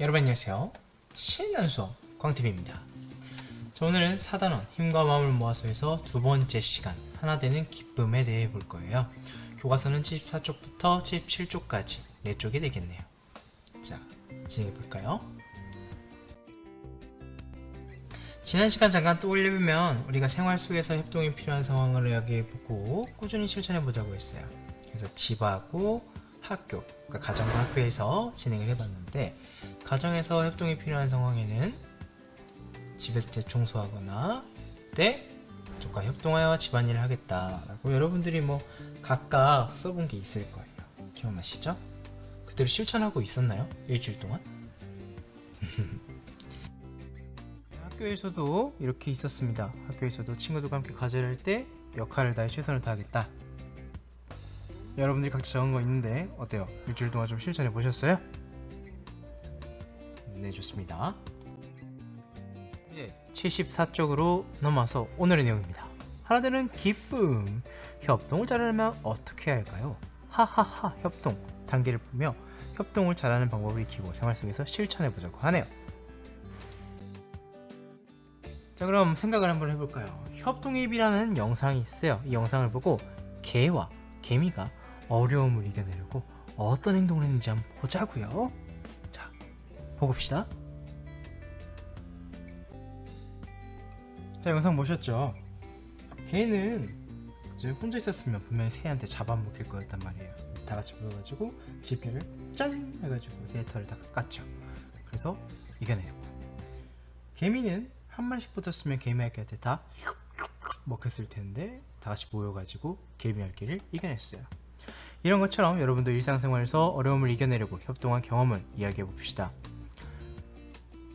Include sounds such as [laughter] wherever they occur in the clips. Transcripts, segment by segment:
여러분 안녕하세요. 신난 수업 광TV입니다. 자, 오늘은 4단원 힘과 마음을 모아서에서 두 번째 시간 하나 되는 기쁨에 대해 볼 거예요. 교과서는 74쪽부터 77쪽까지 4쪽이 되겠네요. 자, 진행해 볼까요? 지난 시간 잠깐 떠올려보면 우리가 생활 속에서 협동이 필요한 상황을 이야기해 보고 꾸준히 실천해 보자고 했어요. 그래서 집하고 학교, 그러니까 가정과 학교에서 진행을 해봤는데 가정에서 협동이 필요한 상황에는 집에서 대청소하거나 때 가족과 협동하여 집안일을 하겠다라고 여러분들이 뭐 각각 써본 게 있을 거예요. 기억나시죠? 그대로 실천하고 있었나요? 일주일 동안? [laughs] 학교에서도 이렇게 있었습니다. 학교에서도 친구들과 함께 과제를 할 때 역할을 다해 최선을 다하겠다. 여러분들이 각자 적은 거 있는데 어때요? 일주일 동안 좀 실천해 보셨어요? 네, 좋습니다. 이제 74쪽으로 넘어서 오늘의 내용입니다. 하나 되는 기쁨. 협동을 잘하려면 어떻게 해야 할까요? 하하하 협동 단계를 보며 협동을 잘하는 방법을 익히고 생활 속에서 실천해 보자고 하네요. 자 그럼 생각을 한번 해볼까요? 협동입이라는 영상이 있어요. 이 영상을 보고 개와 개미가 어려움을 이겨내려고 어떤 행동을 했는지 한번 보자고요. 봅시다. 자, 영상 보셨죠? 개는 이제 혼자 있었으면 분명히 새한테 잡아먹힐 거였단 말이에요. 다 같이 모여가지고 집게를 짠 해가지고 새 털을 다 깎았죠. 그래서 이겨내려고. 개미는 한 마리씩 붙었으면 개미할개한테 다 먹혔을 텐데 다 같이 모여가지고 개미할개를 이겨냈어요. 이런 것처럼 여러분도 일상생활에서 어려움을 이겨내려고 협동한 경험을 이야기해 봅시다.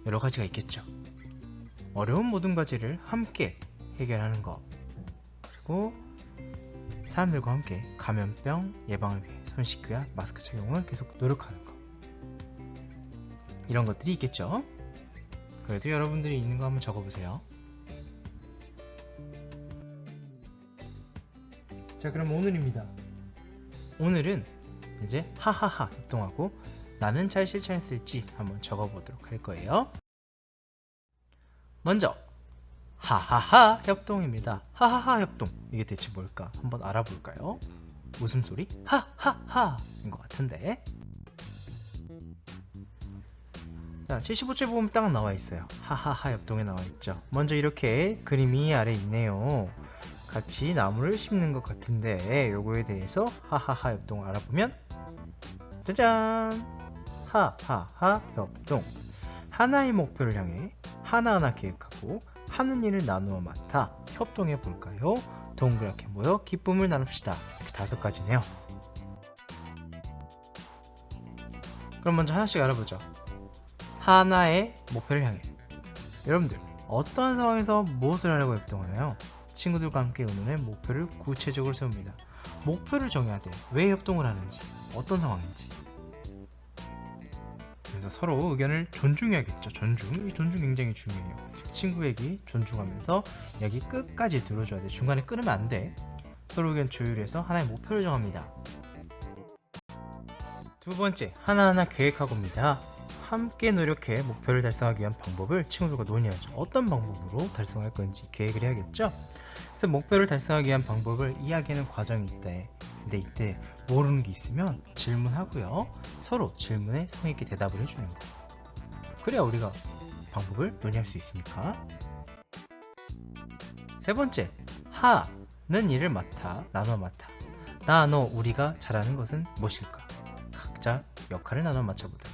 여러 가지가 있겠죠. 어려운 모든 과제를 함께 해결하는 것. 그리고 사람들과 함께 감염병 예방을 위해 손 씻기와 마스크 착용을 계속 노력하는 것. 이런 것들이 있겠죠. 그래도 여러분들이 있는 거 한번 적어보세요. 자, 그럼 오늘입니다. 오늘은 이제 하하하 협동하고 나는 잘 실천했을지 한번 적어보도록 할 거예요. 먼저 하하하 협동입니다. 하하하 협동 이게 대체 뭘까 한번 알아볼까요? 웃음소리 하하하인 것 같은데. 자 75째 보면 딱 나와 있어요. 하하하 협동에 나와 있죠. 먼저 이렇게 그림이 아래 있네요. 같이 나무를 심는 것 같은데 요거에 대해서 하하하 협동을 알아보면 짜잔 하하하 협동 하나의 목표를 향해 하나하나 계획하고 하는 일을 나누어 맡아 협동해 볼까요? 동그랗게 모여 기쁨을 나눕시다 이렇게 다섯 가지네요 그럼 먼저 하나씩 알아보죠 하나의 목표를 향해 여러분들 어떠한 상황에서 무엇을 하려고 협동하나요? 친구들과 함께 의논해 목표를 구체적으로 세웁니다. 목표를 정해야 돼. 왜 협동을 하는지, 어떤 상황인지. 그래서 서로 의견을 존중해야겠죠. 존중. 이 존중 굉장히 중요해요. 친구 얘기 존중하면서 얘기 끝까지 들어줘야 돼. 중간에 끊으면 안 돼. 서로 의견 조율해서 하나의 목표를 정합니다. 두 번째, 하나하나 계획하고입니다. 함께 노력해 목표를 달성하기 위한 방법을 친구들과 논의하죠. 어떤 방법으로 달성할 건지 계획을 해야겠죠. 그래서 목표를 달성하기 위한 방법을 이야기하는 과정이 있대. 근데 이때 모르는 게 있으면 질문하고요. 서로 질문에 성의 있게 대답을 해주는 거. 그래야 우리가 방법을 논의할 수 있으니까. 세 번째, 하는 일을 맡아, 나눠 맡아. 나, 너, 우리가 잘하는 것은 무엇일까? 각자 역할을 나눠 맡아보자.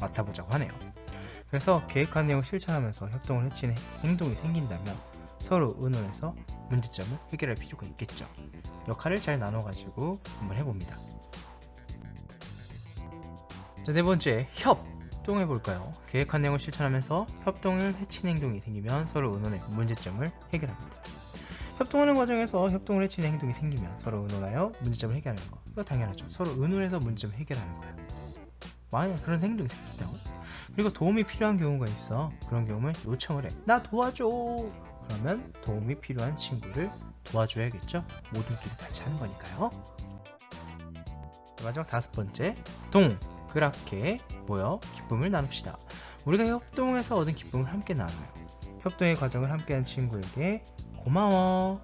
맡아보자고 하네요. 그래서 계획한 내용 실천하면서 협동을 해치는 행동이 생긴다면 서로 의논해서 문제점을 해결할 필요가 있겠죠. 역할을 잘 나눠가지고 한번 해봅니다. 자, 네 번째, 협동해 볼까요? 계획한 내용을 실천하면서 협동을 해치는 행동이 생기면 서로 의논해 문제점을 해결합니다. 협동하는 과정에서 협동을 해치는 행동이 생기면 서로 의논하여 문제점을 해결하는 거. 이거 당연하죠. 서로 의논해서 문제점을 해결하는 거예요. 만약 그런 행동이 생기면 그리고 도움이 필요한 경우가 있어. 그런 경우는 요청을 해. 나 도와줘. 그러면 도움이 필요한 친구를 도와줘야겠죠. 모두끼리 같이 하는 거니까요. 마지막 다섯 번째, 동 동그랗게 모여 기쁨을 나눕시다. 우리가 협동해서 얻은 기쁨을 함께 나눠요. 협동의 과정을 함께한 친구에게 고마워,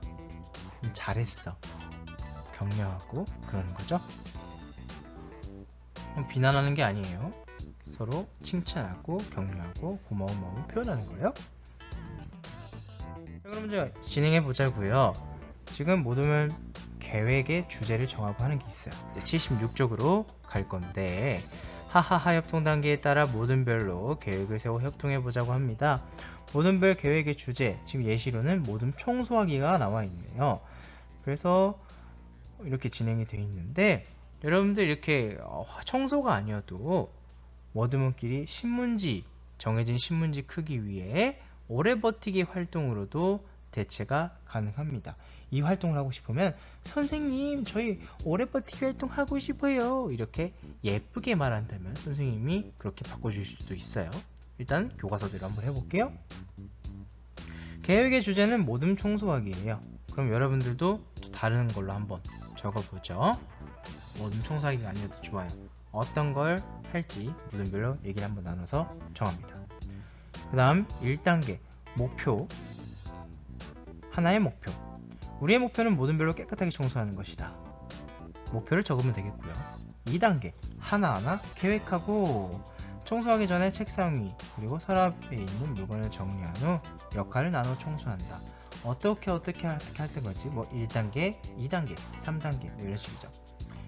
음, 잘했어, 격려하고 그러는 거죠. 음, 비난하는 게 아니에요. 서로 칭찬하고 격려하고 고마운 마음을 표현하는 거예요. 이제 진행해 보자고요. 지금 모두는 계획의 주제를 정하고 하는 게 있어요. 이제 76쪽으로 갈 건데 하하하 협동 단계에 따라 모든 별로 계획을 세워 협동해 보자고 합니다. 모든 별 계획의 주제 지금 예시로는 모든 청소하기가 나와 있네요. 그래서 이렇게 진행이 되어 있는데 여러분들 이렇게 어, 청소가 아니어도 워드문끼리 신문지 정해진 신문지 크기 위에 오래 버티기 활동으로도 대체가 가능합니다. 이 활동을 하고 싶으면 선생님 저희 오래 버티기 활동 하고 싶어요 이렇게 예쁘게 말한다면 선생님이 그렇게 바꿔주실 수도 있어요. 일단 교과서대로 한번 해볼게요. 계획의 주제는 모둠 청소하기예요. 그럼 여러분들도 또 다른 걸로 한번 적어보죠. 모둠 청소하기가 아니어도 좋아요. 어떤 걸 할지 모둠별로 얘기를 한번 나눠서 정합니다. 그 다음 1단계 목표 하나의 목표 우리의 목표는 모든 별로 깨끗하게 청소하는 것이다. 목표를 적으면 되겠고요. 2단계 하나하나 계획하고 청소하기 전에 책상 위 그리고 서랍에 있는 물건을 정리한 후 역할을 나눠 청소한다. 어떻게 어떻게 어떻게 할 거지? 뭐 1단계, 2단계, 3단계 뭐 이런 식이죠.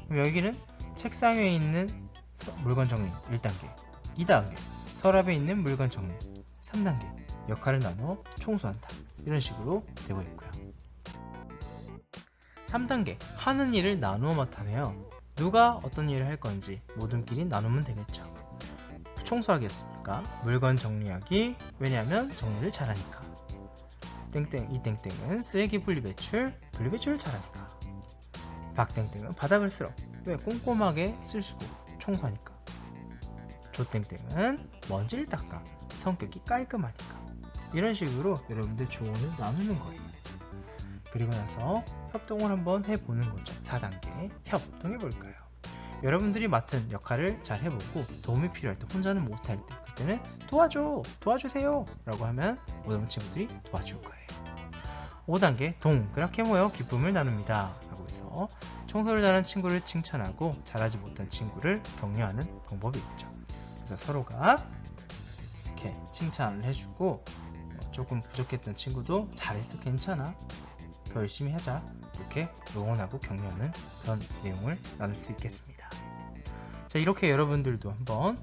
그럼 여기는 책상 위에 있는 서- 물건 정리 1단계, 2단계 서랍에 있는 물건 정리 3단계 역할을 나눠 청소한다. 이런 식으로 되고 있고요. 3단계 하는 일을 나누어 맡아내요. 누가 어떤 일을 할 건지 모든끼리 나누면 되겠죠. 청소하겠습니까? 물건 정리하기 왜냐하면 정리를 잘하니까. 땡땡 이 땡땡은 쓰레기 분리 배출 분리 배출을 잘하니까. 박땡땡은 바닥을 쓸어 왜 꼼꼼하게 쓸수고 청소하니까. 조땡땡은 먼지를 닦아 성격이 깔끔하니까. 이런 식으로 여러분들 조언을 나누는 거예요. 그리고 나서 협동을 한번 해보는 거죠. 4단계 협동해 볼까요? 여러분들이 맡은 역할을 잘 해보고 도움이 필요할 때 혼자는 못할 때 그때는 도와줘 도와주세요 라고 하면 모든 친구들이 도와줄 거예요 5단계 동그랗게 모여 기쁨을 나눕니다 라고 해서 청소를 잘하는 친구를 칭찬하고 잘하지 못한 친구를 격려하는 방법이 있죠 그래서 서로가 이렇게 칭찬을 해주고 어, 조금 부족했던 친구도 잘했어 괜찮아 더 열심히 하자 이렇게 응원하고 격려하는 그런 내용을 나눌 수 있겠습니다. 자 이렇게 여러분들도 한번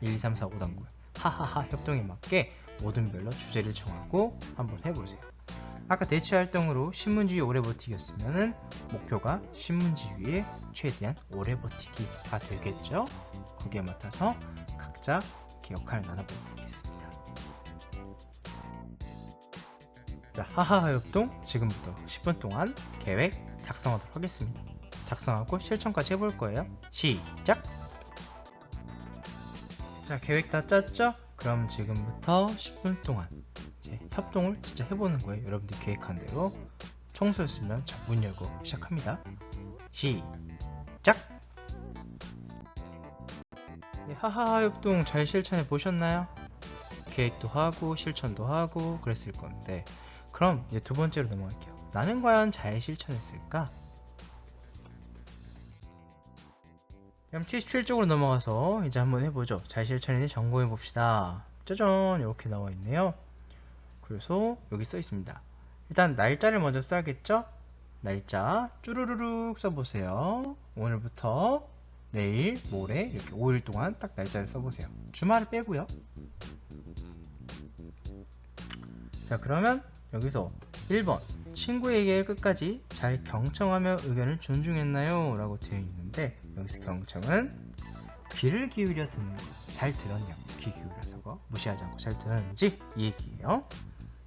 1, 2, 3, 4, 5단계 하하하 협동에 맞게 모든 별로 주제를 정하고 한번 해보세요. 아까 대체 활동으로 신문지 위에 오래 버티기였으면은 목표가 신문지 위에 최대한 오래 버티기가 되겠죠. 거기에 맡아서 각자 이렇게 역할을 나눠보면 되겠습니다. 자, 하하하 협동 지금부터 10분 동안 계획 작성하도록 하겠습니다. 작성하고 실천까지 해볼 거예요. 시작! 자, 계획 다 짰죠? 그럼 지금부터 10분 동안 이제 협동을 진짜 해보는 거예요. 여러분들 계획한 대로 청소였으면 자, 문 열고 시작합니다. 시작! 네, 하하하 협동 잘 실천해 보셨나요? 계획도 하고 실천도 하고 그랬을 건데 그럼 이제 두 번째로 넘어갈게요. 나는 과연 잘 실천했을까? 그럼 77쪽으로 넘어가서 이제 한번 해보죠. 잘 실천했는지 점검해 봅시다. 짜잔 이렇게 나와 있네요. 그래서 여기 써 있습니다. 일단 날짜를 먼저 써야겠죠? 날짜 쭈루루룩 써보세요. 오늘부터 내일, 모레 이렇게 5일 동안 딱 날짜를 써보세요. 주말을 빼고요. 자 그러면 여기서 1번 친구의 얘기를 끝까지 잘 경청하며 의견을 존중했나요? 라고 되어 있는데 여기서 경청은 귀를 기울여 듣는 거. 잘 들었냐고 귀 기울여서 무시하지 않고 잘 들었는지 이 얘기예요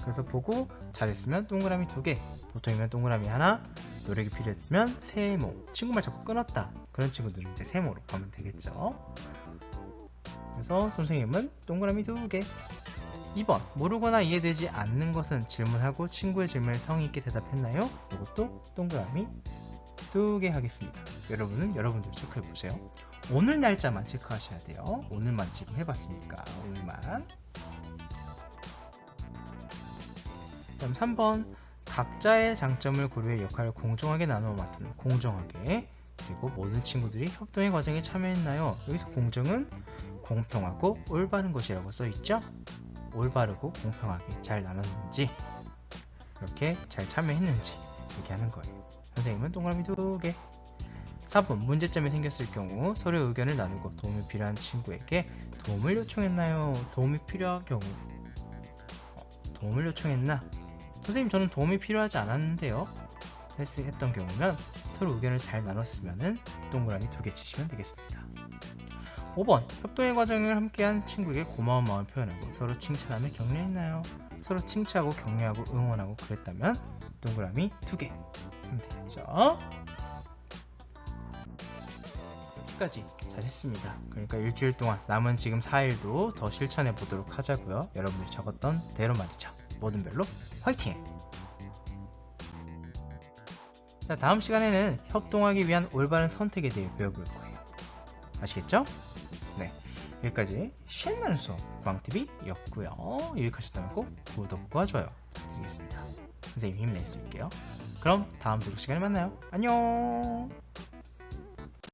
그래서 보고 잘했으면 동그라미 두 개 보통이면 동그라미 하나 노력이 필요했으면 세모 친구 말 자꾸 끊었다 그런 친구들은 이제 세모로 가면 되겠죠 그래서 선생님은 동그라미 두 개 2번 모르거나 이해되지 않는 것은 질문하고 친구의 질문에 성의 있게 대답했나요? 이것도 동그라미 두 개 하겠습니다. 여러분은 여러분들 체크해 보세요. 오늘 날짜만 체크하셔야 돼요. 오늘만 지금 해봤으니까 오늘만. 그럼 3번 각자의 장점을 고려해 역할을 공정하게 나누어 맡은 공정하게 그리고 모든 친구들이 협동의 과정에 참여했나요? 여기서 공정은 공평하고 올바른 것이라고 써 있죠? 올바르고 공평하게 잘 나눴는지 이렇게 잘 참여했는지 얘기하는 거예요. 선생님은 동그라미 두 개. 4번 문제점이 생겼을 경우 서로 의견을 나누고 도움이 필요한 친구에게 도움을 요청했나요? 도움이 필요한 경우 어, 도움을 요청했나? 선생님 저는 도움이 필요하지 않았는데요. 했, 했던 경우면 서로 의견을 잘 나눴으면은 동그라미 두 개 치시면 되겠습니다. 5번 협동의 과정을 함께한 친구에게 고마운 마음을 표현하고 서로 칭찬하며 격려했나요? 서로 칭찬하고 격려하고 응원하고 그랬다면 동그라미 두개 하면 되겠죠? 끝까지 잘했습니다. 그러니까 일주일 동안 남은 지금 4일도 더 실천해 보도록 하자고요. 여러분들이 적었던 대로 말이죠. 모든 별로 화이팅! 자 다음 시간에는 협동하기 위한 올바른 선택에 대해 배워볼 거예요. 아시겠죠? 네 여기까지 신나는 수업 광TV였고요. 유익하셨다면 꼭 구독과 좋아요 부탁드리겠습니다. 선생님 힘낼 수 있게요. 그럼 다음 수업 시간에 만나요. 안녕.